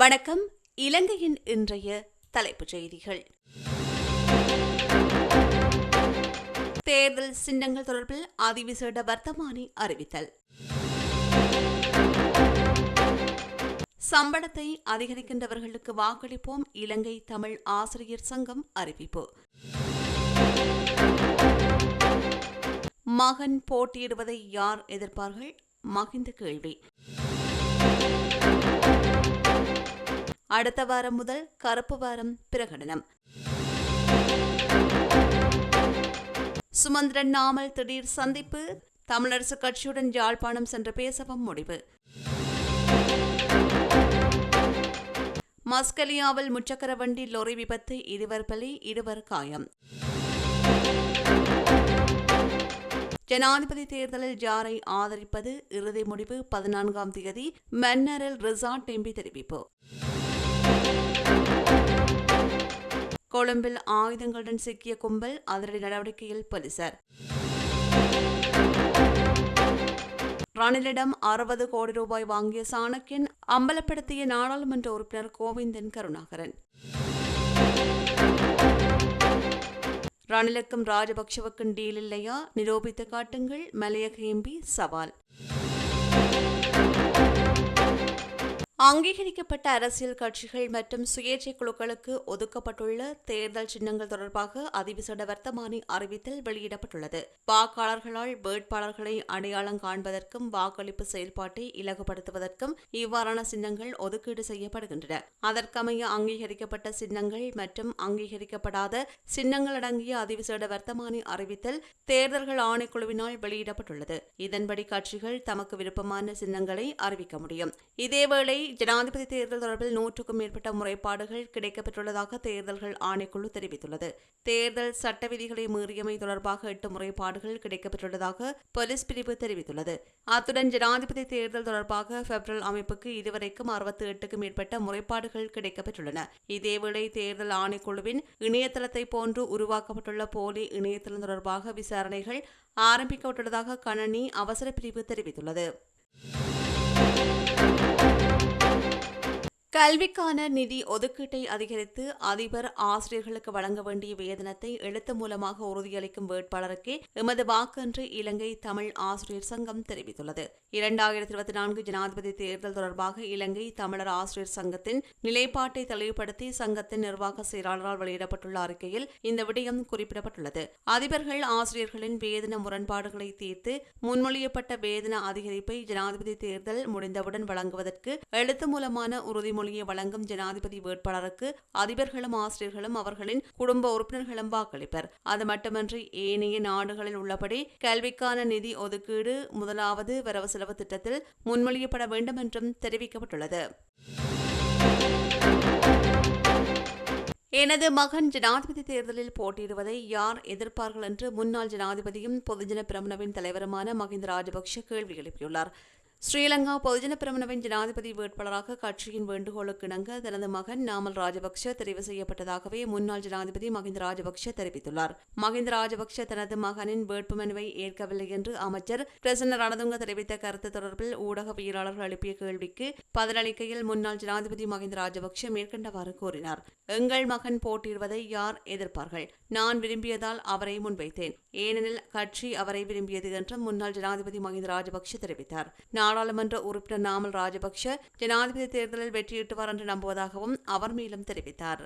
வணக்கம். இலங்கையின் இன்றைய தலைப்புச் செய்திகள். தேர்தல் சின்னங்கள் தொடர்பில் அதிவிசேட வர்த்தமானி அறிவித்தல். சம்பளத்தை அதிகரிக்கின்றவர்களுக்கு வாக்களிப்போம் இலங்கை தமிழ் ஆசிரியர் சங்கம் அறிவிப்பு. மகன் போட்டியிடுவதை யார் எதிர்ப்பார்கள்? மகிந்த கேள்வி. அடுத்த வாரம் முதல் கருப்பு வாரம் பிரகடனம். சுமந்திரன் நாமல் திடீர் சந்திப்பு தமிழரசு கட்சியுடன் யாழ்ப்பாணம் சென்று பேசவும் முடிவு. மஸ்கலியாவில் முச்சக்கர வண்டி லொரி விபத்து இருவர் பலி இருவர் காயம். ஜனாதிபதி தேர்தலில் ஜாரை ஆதரிப்பது? இறுதி முடிவு பதினான்காம் தேதி. மன்னரில் ரிசார்ட் எம்பி தெரிவிப்பு. கொழும்பில் ஆயுதங்களுடன் சிக்கிய கும்பல் அதிரடி நடவடிக்கையில் போலீசார். ரணிலிடம் அறுபது கோடி ரூபாய் வாங்கிய சாணக்கியன் அம்பலப்படுத்திய நாடாளுமன்ற உறுப்பினர் கோவிந்தன் கருணாகரன். ரணிலுக்கும் ராஜபக்சவுக்கும் டீல் இல்லையா? நிரூபித்து காட்டுங்கள். மலையக எம்பி சவால். அங்கீகரிக்கப்பட்ட அரசியல் கட்சிகள் மற்றும் சுயேட்சை குழுக்களுக்கு ஒதுக்கப்பட்டுள்ள தேர்தல் சின்னங்கள் தொடர்பாக அதிவிசட வர்த்தமானி அறிவித்தல் வெளியிடப்பட்டுள்ளது. வாக்காளர்களால் வேட்பாளர்களை அடையாளம் காண்பதற்கும் வாக்களிப்பு செயல்பாட்டை இலகுபடுத்துவதற்கும் இவ்வாறான சின்னங்கள் ஒதுக்கீடு செய்யப்படுகின்றன. அதற்கமைய அங்கீகரிக்கப்பட்ட சின்னங்கள் மற்றும் அங்கீகரிக்கப்படாத சின்னங்கள் அடங்கிய அதிவிசேட வர்த்தமானி அறிவித்தல் தேர்தல்கள் ஆணைக்குழுவினால் வெளியிடப்பட்டுள்ளது. இதன்படி கட்சிகள் தமக்கு விருப்பமான சின்னங்களை அறிவிக்க முடியும். இதேவேளை ஜனாதிபதி தேர்தல் தொடர்பில் நூற்றுக்கும் மேற்பட்ட முறைப்பாடுகள் கிடைக்கப்பெற்றுள்ளதாக தேர்தல்கள் ஆணைக்குழு தெரிவித்துள்ளது. தேர்தல் சட்ட விதிகளை மீறியமை தொடர்பாக எட்டு முறைப்பாடுகள் கிடைக்கப்பெற்றுள்ளதாக போலீஸ் பிரிவு தெரிவித்துள்ளது. அத்துடன் ஜனாதிபதி தேர்தல் தொடர்பாக பெப்ரல் அமைப்புக்கு இதுவரைக்கும் அறுபத்தி எட்டுக்கும் மேற்பட்ட முறைப்பாடுகள் கிடைக்கப்பெற்றுள்ளன. இதேவேளை தேர்தல் ஆணைக்குழுவின் இணையதளத்தை போன்று உருவாக்கப்பட்டுள்ள போலி இணையதளம் தொடர்பாக விசாரணைகள் ஆரம்பிக்கப்பட்டுள்ளதாக கணனி அவசர பிரிவு தெரிவித்துள்ளது. கல்விக்கான நிதி ஒதுக்கீட்டை அதிகரித்து அதிபர் ஆசிரியர்களுக்கு வழங்க வேண்டிய வேதனத்தை எழுத்து மூலமாக உறுதியளிக்கும் வேட்பாளருக்கே எமது வாக்கு என்று இலங்கை தமிழ் ஆசிரியர் சங்கம் தெரிவித்துள்ளது. இரண்டாயிரத்தி இருபத்தி நான்கு ஜனாதிபதி தேர்தல் தொடர்பாக இலங்கை தமிழர் ஆசிரியர் சங்கத்தின் நிலைப்பாட்டை தெளிவுபடுத்தி சங்கத்தின் நிர்வாக செயலாளரால் வெளியிடப்பட்டுள்ள அறிக்கையில் இந்த விடயம் குறிப்பிடப்பட்டுள்ளது. அதிபர்கள் ஆசிரியர்களின் வேதன முரண்பாடுகளை தீர்த்து முன்மொழியப்பட்ட வேதன அதிகரிப்பை ஜனாதிபதி தேர்தல் முடிந்தவுடன் வழங்குவதற்கு எழுத்து மூலமான உறுதிமொழியை வழங்கும் ஜனாதிபதி வேட்பாளருக்கு அதிபர்களும் ஆசிரியர்களும் அவர்களின் குடும்ப உறுப்பினர்களும் வாக்களிப்பர். அது மட்டுமன்றி ஏனைய நாடுகளில் உள்ளபடி கல்விக்கான நிதி ஒதுக்கீடு முதலாவது வரவு செலவு திட்டத்தில் முன்மொழியப்பட வேண்டும் என்றும் தெரிவிக்கப்பட்டுள்ளது. எனது மகன் ஜனாதிபதி தேர்தலில் போட்டியிடுவதை யார் எதிர்ப்பார்கள் என்று முன்னாள் ஜனாதிபதியும் பொதுஜன பிரமணவின் தலைவருமான மஹிந்த ராஜபக்ஷ கேள்வி எழுப்பியுள்ளார். ஸ்ரீலங்கா பொதுஜன பிரமணவின் ஜனாதிபதி வேட்பாளராக கட்சியின் வேண்டுகோளுக்கு இணங்க தனது மகன் நாமல் ராஜபக்ஷ தெரிவு செய்யப்பட்டதாகவே முன்னாள் ஜனாதிபதி மஹிந்த ராஜபக்ஷ தெரிவித்துள்ளார். மஹிந்த ராஜபக்ஷ தனது மகனின் வேட்புமனுவை ஏற்கவில்லை என்று அமைச்சர் பிரசன்ன ரணதுங்க தெரிவித்த கருத்து தொடர்பில் ஊடகவியலாளர்கள் எழுப்பிய கேள்விக்கு பதிலளிக்கையில் முன்னாள் ஜனாதிபதி மஹிந்த ராஜபக்ஷ மேற்கண்டவாறு கூறினார். எங்கள் மகன் போட்டியிடுவதை யார் எதிர்ப்பார்கள்? நான் விரும்பியதால் அவரை முன்வைத்தேன். ஏனெனில் கட்சி அவரை விரும்பியது என்று முன்னாள் ஜனாதிபதி மஹிந்த ராஜபக்ஷ தெரிவித்தார். நாடாளுமன்ற உறுப்பினர் நாமல் ராஜபக்ஷ ஜனாதிபதி தேர்தலில் வெற்றியிட்டுவார் என்று நம்புவதாகவும் அவர் மேலும் தெரிவித்தார்.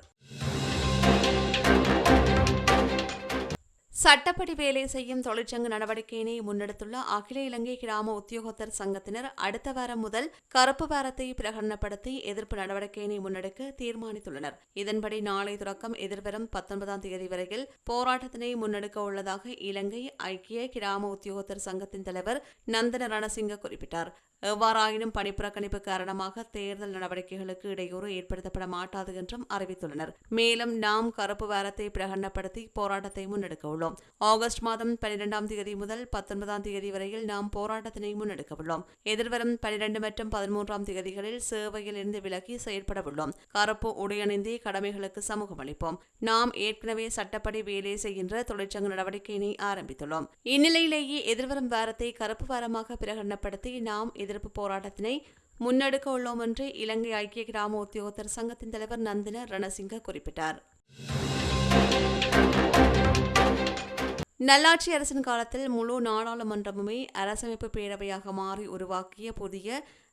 சட்டப்படி வேலை செய்யும் தொழிற்சங்க நடவடிக்கையினை முன்னெடுத்துள்ள அகில இலங்கை கிராம உத்தியோகத்தர் சங்கத்தினர் அடுத்த வாரம் முதல் கருப்பு வாரத்தை பிரகடனப்படுத்தி எதிர்ப்பு நடவடிக்கையினை முன்னெடுக்க தீர்மானித்துள்ளனர். இதன்படி நாளை தொடக்கம் எதிர்வரும் பத்தொன்பதாம் தேதி வரையில் போராட்டத்தினை முன்னெடுக்க உள்ளதாக இலங்கை ஐக்கிய கிராம உத்தியோகத்தர் சங்கத்தின் தலைவர் நந்தன ரணசிங்க குறிப்பிட்டார். எவ்வாறாயினும் பணிப்புறக்கணிப்பு காரணமாக தேர்தல் நடவடிக்கைகளுக்கு இடையூறு ஏற்படுத்தப்பட மாட்டாது என்றும் அறிவித்துள்ளனர். மேலும் நாம் கருப்பு வாரத்தை பிரகடனப்படுத்தி போராட்டத்தை முன்னெடுக்க உள்ளோம். ஆகஸ்ட் மாதம் பனிரெண்டாம் தேதி முதல் பத்தொன்பதாம் தேதி வரையில் நாம் போராட்டத்தினை முன்னெடுக்க உள்ளோம் எதிர்வரும் பனிரெண்டு மற்றும் பதிமூன்றாம் தேதிகளில் சேவையில் இருந்து விலகி செயற்பட உள்ளோம் கருப்பு உடையணிந்தே கடமைகளுக்கு சமூகம் அளிப்போம். நாம் ஏற்கனவே சட்டப்படி வேலை செய்கின்ற தொழிற்சங்க நடவடிக்கையினை ஆரம்பித்துள்ளோம். இந்நிலையிலேயே எதிர்வரும் வாரத்தை கருப்பு வாரமாக பிரகடனப்படுத்தி நாம் எதிர்ப்பு போராட்டத்தினை முன்னெடுக்க உள்ளோம் என்று இலங்கை ஐக்கிய கிராம உத்தியோகத்தர் சங்கத்தின் தலைவர் நந்தின ரணசிங்க குறிப்பிட்டார். நல்லாட்சி அரசின் காலத்தில் முழு நாடாளுமன்றமுமே அரசமைப்பு பேரவையாக மாறி உருவாக்கிய புதிய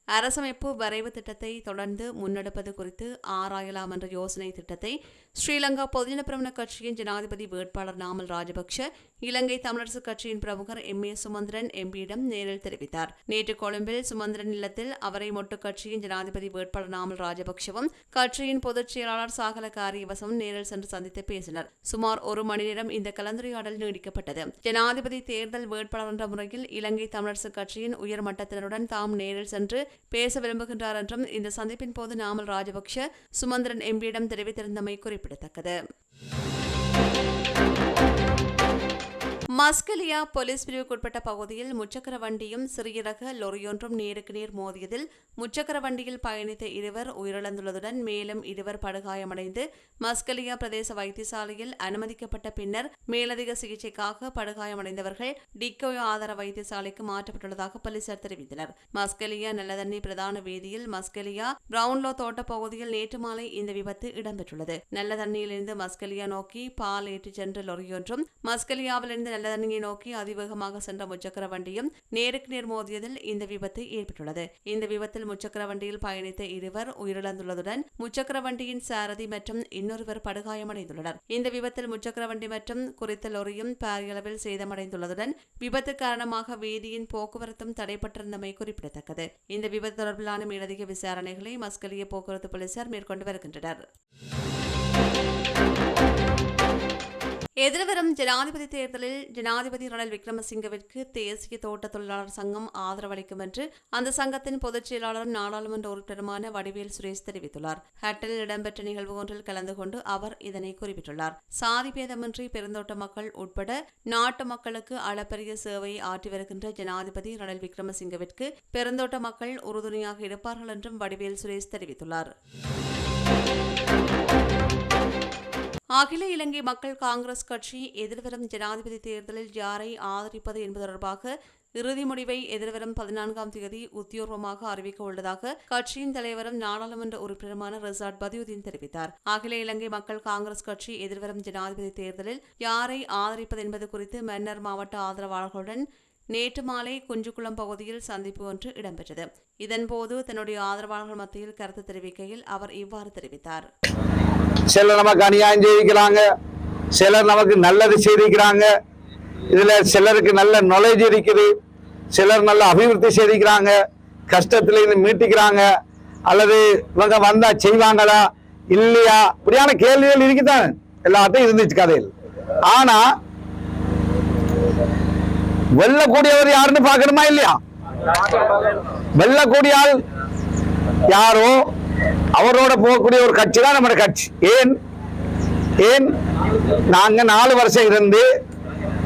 அரசமைப்பு வரைவு திட்டத்தை தொடர்ந்து முன்னெடுப்பது குறித்து ஆராயலாம் என்ற யோசனை திட்டத்தை ஸ்ரீலங்கா பொதுஜன பிரமண கட்சியின் ஜனாதிபதி வேட்பாளர் நாமல் ராஜபக்ஷ இலங்கை தமிழரசுக் கட்சியின் பிரமுகர் எம் ஏ சுமந்திரன் எம்பியிடம் நேரில் தெரிவித்தார் நேற்று கொழும்பில் சுமந்திரன் இல்லத்தில் அவரை மொட்டு கட்சியின் ஜனாதிபதி வேட்பாளர் நாமல் ராஜபக்ஷவும் கட்சியின் பொதுச் செயலாளர் சாகல காரியவசமும் நேரில் சென்று சந்தித்து பேசினர் சுமார் ஒரு மணி நேரம் இந்த கலந்துரையாடல் நீடிக்கப்பட்டது ஜனாதிபதி தேர்தல் வேட்பாளர் என்ற முறையில் இலங்கை தமிழரசுக் கட்சியின் உயர்மட்டத்தினருடன் தாம் நேரில் சென்று பேச விரும்புகின்றார் என்றும் இந்த சந்திப்பின் போது நாமல் ராஜபக்ஷ சுமந்திரன் எம்பியிடம் தெரிவித்திருந்தமை குறிப்பிடத்தக்கது. மஸ்கலியா போலீஸ் பிரிவுக்குட்பட்ட பகுதியில் முச்சக்கர வண்டியும் சிறிய ரக லொரியொன்றும் நேருக்கு நேர் மோதியதில் முச்சக்கர வண்டியில் பயணித்த இருவர் உயிரிழந்துள்ளதுடன் மேலும் இருவர் படுகாயமடைந்து மஸ்கலியா பிரதேச வைத்தியசாலையில் அனுமதிக்கப்பட்ட பின்னர் மேலதிக சிகிச்சைக்காக படுகாயமடைந்தவர்கள் டிக்கோயோ ஆதார வைத்தியசாலைக்கு மாற்றப்பட்டுள்ளதாக போலீசார் தெரிவித்தனர். மஸ்கலியா நல்லதண்ணி பிரதான வீதியில் மஸ்கலியா பிரவுன்லோ தோட்ட பகுதியில் நேற்று மாலை இந்த விபத்து இடம்பெற்றுள்ளது. நல்லதண்ணியிலிருந்து மஸ்கலியா நோக்கி பால் ஏற்றிச் சென்ற லொரியொன்றும் மஸ்கலியாவிலிருந்து நல்லதண்ணியை நோக்கி அதிவேகமாக சென்ற முச்சக்கர வண்டியும் நேருக்கு நேர் மோதியதில் இந்த விபத்து ஏற்பட்டுள்ளது. இந்த விபத்தில் முச்சக்கர வண்டியில் பயணித்த இருவர் உயிரிழந்துள்ளதுடன் முச்சக்கர வண்டியின் சாரதி மற்றும் இன்னொருவர் படுகாயமடைந்துள்ளனர். இந்த விபத்தில் முச்சக்கர வண்டி மற்றும் குறித்த லொரியும் பாரியளவில் சேதமடைந்துள்ளதுடன் விபத்து காரணமாக வீதியின் போக்குவரத்தும் தடைப்பட்டிருந்தமை குறிப்பிடத்தக்கது. இந்த விபத்து தொடர்பிலான மேலதிக விசாரணைகளை மஸ்கலிய போக்குவரத்து போலீசார் மேற்கொண்டு வருகின்றனர். எதிர்வரும் ஜனாதிபதி தேர்தலில் ஜனாதிபதி ரணில் விக்ரமசிங்கவிற்கு தேசிய தோட்ட தொழிலாளர் சங்கம் ஆதரவளிக்கும் என்று அந்த சங்கத்தின் பொதுச் செயலாளரும் நாடாளுமன்ற உறுப்பினருமான வடிவேல் சுரேஷ் தெரிவித்துள்ளார். ஹட்டலில் இடம்பெற்ற நிகழ்வு ஒன்றில் கலந்து கொண்டு அவர் இதனை குறிப்பிட்டுள்ளார். சாதி பேதமின்றி பெருந்தோட்ட மக்கள் உட்பட நாட்டு மக்களுக்கு அளப்பரிய சேவையை ஆற்றி வருகின்ற ஜனாதிபதி ரணில் விக்ரமசிங்கவிற்கு பெருந்தோட்ட மக்கள் உறுதுணையாக இருப்பார்கள் என்றும் வடிவேல் சுரேஷ் தெரிவித்துள்ளார். அகில இலங்கை மக்கள் காங்கிரஸ் கட்சி எதிர்வரும் ஜனாதிபதி தேர்தலில் யாரை ஆதரிப்பது என்பது தொடர்பாக இறுதி முடிவை எதிர்வரும் பதினான்காம் தேதி உத்தியோர்வமாக அறிவிக்க உள்ளதாக கட்சியின் தலைவரும் நாடாளுமன்ற உறுப்பினருமான ரிசார்ட் பதியுதீன் தெரிவித்தார். அகில இலங்கை மக்கள் காங்கிரஸ் கட்சி எதிர்வரும் ஜனாதிபதி தேர்தலில் யாரை ஆதரிப்பது என்பது குறித்து மன்னர் மாவட்ட ஆதரவாளர்களுடன் நேற்று மாலை குஞ்சுக்குளம் பகுதியில் சந்திப்பு ஒன்று இடம்பெற்றது. இதன்போது தன்னுடைய ஆதரவாளர்கள் மத்தியில் கருத்து தெரிவிக்கையில் அவர் இவ்வாறு தெரிவித்தார். சிலர் நமக்கு அநியாயம் செய்திருக்கிறாங்க. சிலர் நமக்கு நல்லது செய்திருக்கிறாங்க. இதுல சிலருக்கு நல்ல நாலேஜ் இருக்குது. சிலர் நல்ல அபிவிருத்தி செய்திருக்கிறாங்க. கஷ்டத்துலேருந்து மீட்டிக்கிறாங்க. அல்லது இவங்க வந்தா செய்வாங்களா? இல்லையா? இப்படியான கேள்விகள் இருக்குதான்? எல்லாத்தையும் இருந்துச்சு கதையில். ஆனா வெல்லக்கூடியவர் யாருன்னு பார்க்கணுமா இல்லையா? வெல்லக்கூடிய ஆள் யாரோ? அவரோட போகக்கூடிய ஒரு கட்சி தான் நம்ம கட்சி. ஏன்? ஏன்? நாங்க நாலு வருஷம் இருந்து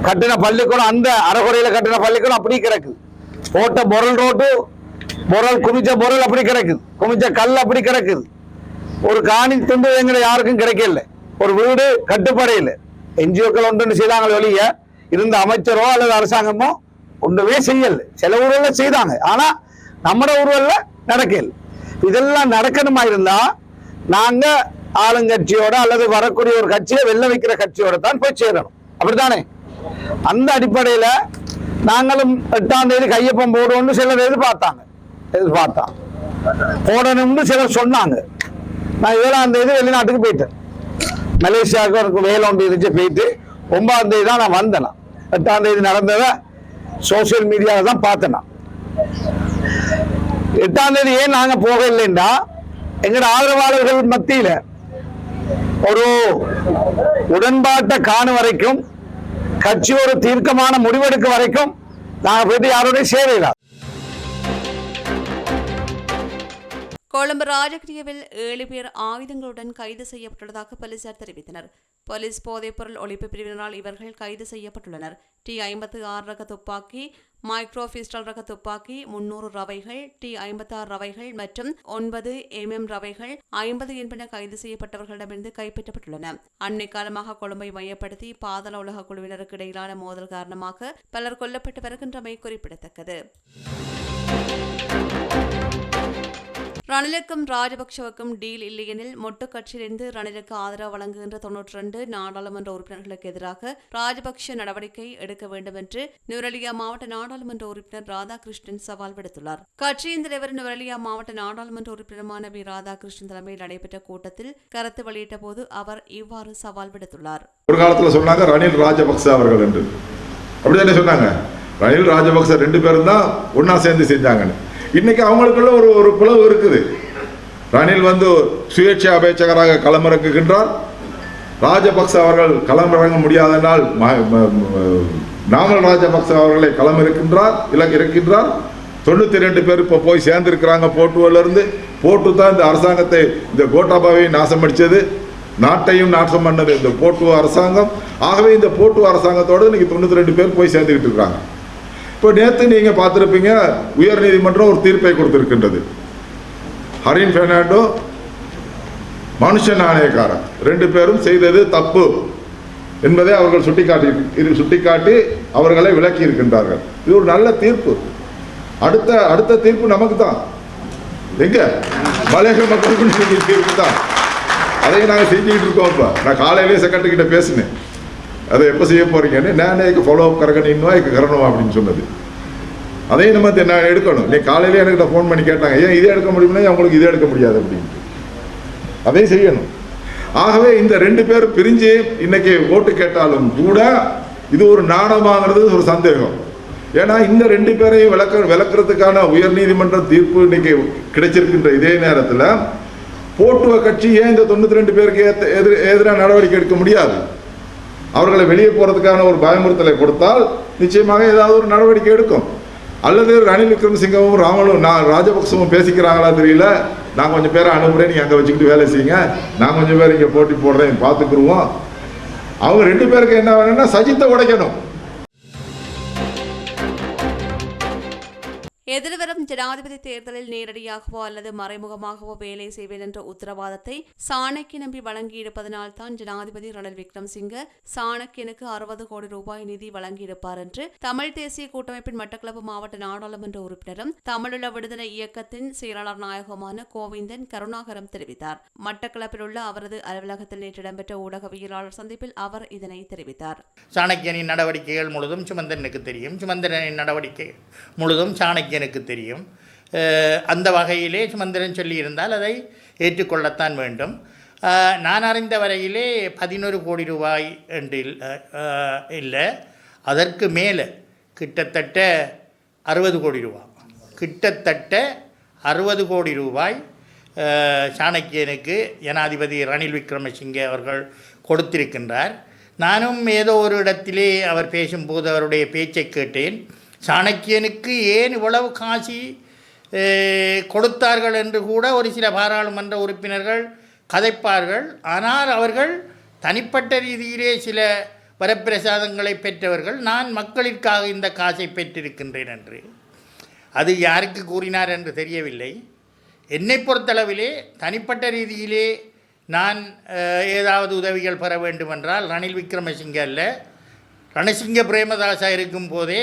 கட்டின பள்ளிக்கூடம் அந்த அறகுறையில கட்டின பள்ளிக்கூடம் அப்படி கிடக்குது போட்ட பொருள் ரோட்டு பொருள் குமிச்ச பொருள் அப்படி கிடக்குது குமிச்ச கல் அப்படி கிடக்குது ஒரு காணி துண்டு எங்களை யாருக்கும் கிடைக்கல. ஒரு வீடு கட்டுப்படையில். என்ஜிஓக்கள் ஒன்றுன்னு செய்தாங்களே ஒழிய இருந்த அமைச்சரோ அல்லது அரசாங்கமோ ஒன்றுமே செய்யல. சில ஊர்ல செய்தாங்க. ஆனா நம்ம ஊர்ல நடக்கல. இதெல்லாம் நடக்கணுமா இருந்தா நாங்க ஆளுங்கட்சியோட அல்லது வரக்கூடிய ஒரு கட்சியை வெளில வைக்கிற கட்சியோட தான் போய் சேரணும். அப்படித்தானே? அந்த அடிப்படையில நாங்களும் எட்டாம் தேதி கையொப்பம் போடுவோம்னு சிலர் எதிர்பார்த்தாங்க. எதிர்பார்த்தான். போடணும்னு சிலர் சொன்னாங்க. நான் ஏழாம் தேதி வெளிநாட்டுக்கு போயிட்டேன். மலேசியாவுக்கு எனக்கு வேலை ஒன்று இருந்துச்சு போயிட்டு ஒன்பதாம் தேதி தான் நான் வந்தேன் எட்டாம் தேதி நடந்ததை சோசியல் மீடியாவில் தான் பார்த்தேன் எட்டாம் தேதி ஏன் நாங்க போக இல்லைன்னா எங்களோட ஆதரவாளர்கள் மத்தியில ஒரு உடன்பாட்டை காணும் வரைக்கும் கட்சி ஒரு தீர்க்கமான முடிவெடுக்க வரைக்கும் நாங்க போயிட்டு யாரோடய சேவையில்லை கொழும்பு ராஜகிரியவில் ஏழு பேர் ஆயுதங்களுடன் கைது செய்யப்பட்டுள்ளதாக போலீசார் தெரிவித்தனர். போலீஸ் போதைப்பொருள் ஒழிப்பு பிரிவினரால் இவர்கள் கைது செய்யப்பட்டுள்ளனர். டி ஐம்பத்து ஆறு ரக துப்பாக்கி மைக்ரோ பிஸ்டல் ரக துப்பாக்கி முன்னூறு ரவைகள் டி ஐம்பத்தாறு ரவைகள் மற்றும் ஒன்பது எம்எம் ரவைகள் ஐம்பது என்பன கைது செய்யப்பட்டவர்களிடமிருந்து கைப்பற்றப்பட்டுள்ளன. அண்மை காலமாக கொழும்பை மையப்படுத்தி பாதாள உலக குழுவினருக்கு இடையிலான மோதல் காரணமாக பலர் கொல்லப்பட்டு வருகின்றமை குறிப்பிடத்தக்கது. ரணிலுக்கும் ராஜபக்சவுக்கும் டீல் இல்லையெனில் மொட்டு கட்சியிலிருந்து ரணிலுக்கு ஆதரவு வழங்குகின்ற தொன்னூற்றி ரெண்டு நாடாளுமன்ற உறுப்பினர்களுக்கு எதிராக ராஜபக்ஷ நடவடிக்கை எடுக்க வேண்டும் என்று நுவரெலியா மாவட்ட நாடாளுமன்ற உறுப்பினர் ராதாகிருஷ்ணன் சவால் விடுத்துள்ளார். கட்சியின் தலைவர் நுவரெலியா மாவட்ட நாடாளுமன்ற உறுப்பினருமான பி ராதாகிருஷ்ணன் தலைமையில் நடைபெற்ற கூட்டத்தில் கருத்து வெளியிட்ட போது அவர் இவ்வாறு சவால் விடுத்துள்ளார். ஒரு காலத்தில் சொன்னாங்க ரணில் ராஜபக்ச அவர்கள் என்று. அப்படிதானே சொன்னாங்க? ரணில் ராஜபக்ச ரெண்டு பேரும் தான் ஒன்னா சேர்ந்து செஞ்சாங்கன்னு. இன்னைக்கு அவங்களுக்குள்ள ஒரு ஒரு பிளவு இருக்குது. ரணில் வந்து சுயேட்சை அபேட்சகராக களமிறங்குகின்றார். ராஜபக்ச அவர்கள் களமிறங்க முடியாதனால் ம- நாமல் ராஜபக்ச அவர்களை களமிருக்கின்றார் இலக்கு இருக்கின்றார். தொண்ணூற்றி ரெண்டு பேர் இப்போ போய் சேர்ந்திருக்கிறாங்க போட்டுவிலிருந்து போட்டு தான் இந்த அரசாங்கத்தை இந்த கோட்டாபாவையும் நாசம் அடித்தது நாட்டையும் நாசம் பண்ணது இந்த போட்டுவ அரசாங்கம். ஆகவே இந்த போட்டுவ அரசாங்கத்தோடு இன்னைக்கு தொண்ணூற்றி ரெண்டு பேர் போய் சேர்ந்துக்கிட்டு இருக்காங்க இப்போ நேற்று நீங்கள் பார்த்துருப்பீங்க உயர்நீதிமன்றம் ஒரு தீர்ப்பை கொடுத்துருக்கின்றது. ஹரின் பெர்னாண்டோ மனுஷ நாணயக்காரன் ரெண்டு பேரும் செய்தது தப்பு என்பதை அவர்கள் சுட்டிக்காட்டி இது சுட்டிக்காட்டி அவர்களை விளக்கி இருக்கின்றார்கள் இது ஒரு நல்ல தீர்ப்பு. அடுத்த அடுத்த தீர்ப்பு நமக்கு தான். எங்க? மலையக மக்களுக்கு தீர்ப்பு தான். அதையும் நாங்கள் செஞ்சுக்கிட்டு இருக்கோம் இப்போ. நான் காலையிலேயே செக்ரட்டரி கிட்ட பேசினேன். அதை எப்போ செய்ய போகிறீங்கன்னு நானே ஃபாலோ அப் கறக்கணும் இன்னும் இதுக்கு கரணும் அப்படின்னு சொன்னது. அதையும் நம்ம நான் எடுக்கணும். நீ காலையிலே எனக்கு ஃபோன் பண்ணி கேட்டாங்க ஏன் இதே எடுக்க முடியும்னா அவங்களுக்கு இதே எடுக்க முடியாது? அப்படின்ட்டு. அதையும் செய்யணும். ஆகவே இந்த ரெண்டு பேர் பிரிஞ்சு இன்னைக்கு ஓட்டு கேட்டாலும் கூட இது ஒரு நாணமாங்கிறது ஒரு சந்தேகம். ஏன்னா இந்த ரெண்டு பேரையும் விளக்க விளக்குறதுக்கான உயர்நீதிமன்ற தீர்ப்பு இன்னைக்கு கிடைச்சிருக்கின்ற இதே நேரத்தில் போட்டுவ கட்சி ஏன் இந்த தொண்ணூத்தி ரெண்டு பேருக்கு எதிர் எதிராக நடவடிக்கை எடுக்க முடியாது? அவர்களை வெளியே போகிறதுக்கான ஒரு பயமுறுத்தலை கொடுத்தால் நிச்சயமாக ஏதாவது ஒரு நடவடிக்கை எடுக்கும். அல்லது ரணில் விக்ரமசிங்கவும் ராமலும் நான் ராஜபக்சவும் பேசிக்கிறாங்களா தெரியல. நான் கொஞ்சம் பேரை அனுப்புகிறேன் நீங்கள் அங்கே வச்சுக்கிட்டு வேலை செய்யுங்க. நான் கொஞ்சம் பேர் இங்கே போட்டி போடுறேன் பார்த்துக்குருவோம். அவங்க ரெண்டு பேருக்கு என்ன வேணும்னா சஜித்தை உடைக்கணும். எதிர்வரும் ஜனாதிபதி தேர்தலில் நேரடியாகவோ அல்லது மறைமுகமாகவோ வேலை செய்வேன் என்ற உத்தரவாதத்தை சாணக்கிய நம்பி வழங்கியிருப்பதனால் தான் ஜனாதிபதி ரணில் விக்ரம்சிங்க சாணக்கியனுக்கு அறுபது கோடி ரூபாய் நிதி வழங்கியிருப்பார் என்று தமிழ் தேசிய கூட்டமைப்பின் மட்டக்களப்பு மாவட்ட நாடாளுமன்ற உறுப்பினரும் தமிழீழ விடுதலை இயக்கத்தின் செயலாளர் நாயகமான கோவிந்தன் கருணாகரம் தெரிவித்தார். மட்டக்களப்பில் உள்ள அவரது அலுவலகத்தில் நேற்று இடம்பெற்ற ஊடகவியலாளர் சந்திப்பில் அவர் இதனை தெரிவித்தார். சாணக்கியனின் நடவடிக்கைகள் முழுதும் சுமந்திரனுக்கு தெரியும். சுமந்திரனின் நடவடிக்கை முழுதும் எனக்கு தெரியும். அந்த வகையிலே சுமந்திரன் சொல்லியிருந்தால் அதை ஏற்றுக்கொள்ளத்தான் வேண்டும். நான் அறிந்த வரையிலே பதினொரு கோடி ரூபாய் என்று இல்லை. அதற்கு மேலே கிட்டத்தட்ட அறுபது கோடி ரூபாய் கிட்டத்தட்ட அறுபது கோடி ரூபாய் சாணக்கியனுக்கு ஜனாதிபதி ரணில் விக்ரமசிங்கே அவர்கள் கொடுத்திருக்கின்றார். நானும் ஏதோ ஒரு இடத்திலே அவர் பேசும்போது அவருடைய பேச்சை கேட்டேன். சாணக்கியனுக்கு ஏன் இவ்வளவு காசி கொடுத்தார்கள் என்று கூட ஒரு சில பாராளுமன்ற உறுப்பினர்கள் கதைப்பார்கள். ஆனால் அவர்கள் தனிப்பட்ட ரீதியிலே சில வரப்பிரசாதங்களை பெற்றவர்கள். நான் மக்களிற்காக இந்த காசை பெற்றிருக்கின்றேன் என்று. அது யாருக்கு கூறினார் என்று தெரியவில்லை. என்னை பொறுத்தளவிலே தனிப்பட்ட ரீதியிலே நான் ஏதாவது உதவிகள் பெற வேண்டுமென்றால் ரணில் விக்ரமசிங்க அல்ல. ரணசிங்க பிரேமதாசா இருக்கும் போதே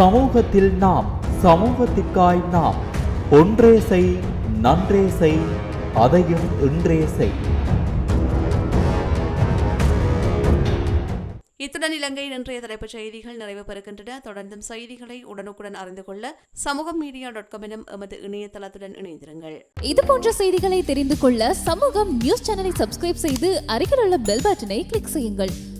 சமூகத்தில் நாம் சமூகத்திற்காய் நாம் ஒன்றே செய் நன்றே செய் அதையும் இன்றே செய். இத்துடன் இலங்கையின் இன்றைய தலைப்புச் செய்திகள் நிறைவு பெறுகின்றன. தொடர்ந்தும் செய்திகளை உடனுக்குடன் அறிந்து கொள்ள சமூகம் மீடியா டாட் காம் எனும் எமது இணையதளத்துடன் இணைந்திருங்கள். இது போன்ற செய்திகளை தெரிந்து கொள்ள சமூகம் நியூஸ் சேனலை சப்ஸ்கிரைப் செய்து அருகில் உள்ள பெல் பட்டனை கிளிக் செய்யுங்கள்.